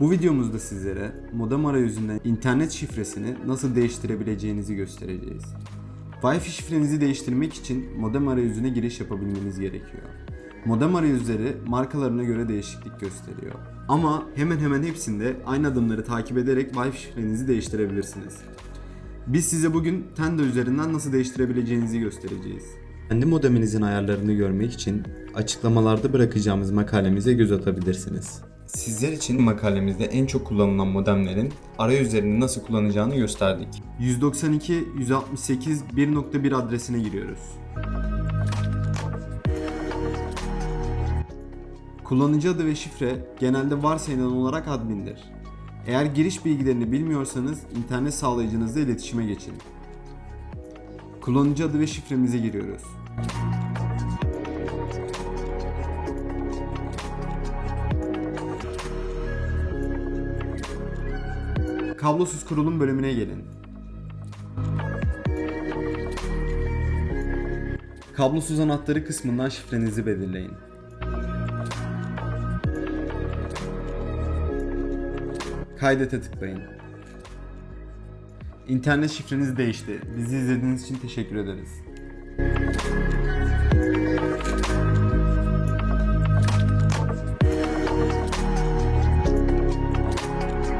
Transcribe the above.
Bu videomuzda sizlere modem arayüzünden internet şifresini nasıl değiştirebileceğinizi göstereceğiz. Wi-Fi şifrenizi değiştirmek için modem arayüzüne giriş yapabilmeniz gerekiyor. Modem arayüzleri markalarına göre değişiklik gösteriyor. Ama hemen hemen hepsinde aynı adımları takip ederek Wi-Fi şifrenizi değiştirebilirsiniz. Biz size bugün Tenda üzerinden nasıl değiştirebileceğinizi göstereceğiz. Kendi modeminizin ayarlarını görmek için açıklamalarda bırakacağımız makalemize göz atabilirsiniz. Sizler için makalemizde en çok kullanılan modemlerin arayüzlerini nasıl kullanacağını gösterdik. 192.168.1.1 adresine giriyoruz. Kullanıcı adı ve şifre genelde varsayılan olarak admindir. Eğer giriş bilgilerini bilmiyorsanız internet sağlayıcınızla iletişime geçin. Kullanıcı adı ve şifremize giriyoruz. Kablosuz kurulum bölümüne gelin. Kablosuz anahtarı kısmından şifrenizi belirleyin. Kaydete tıklayın. İnternet şifreniz değişti. Bizi izlediğiniz için teşekkür ederiz.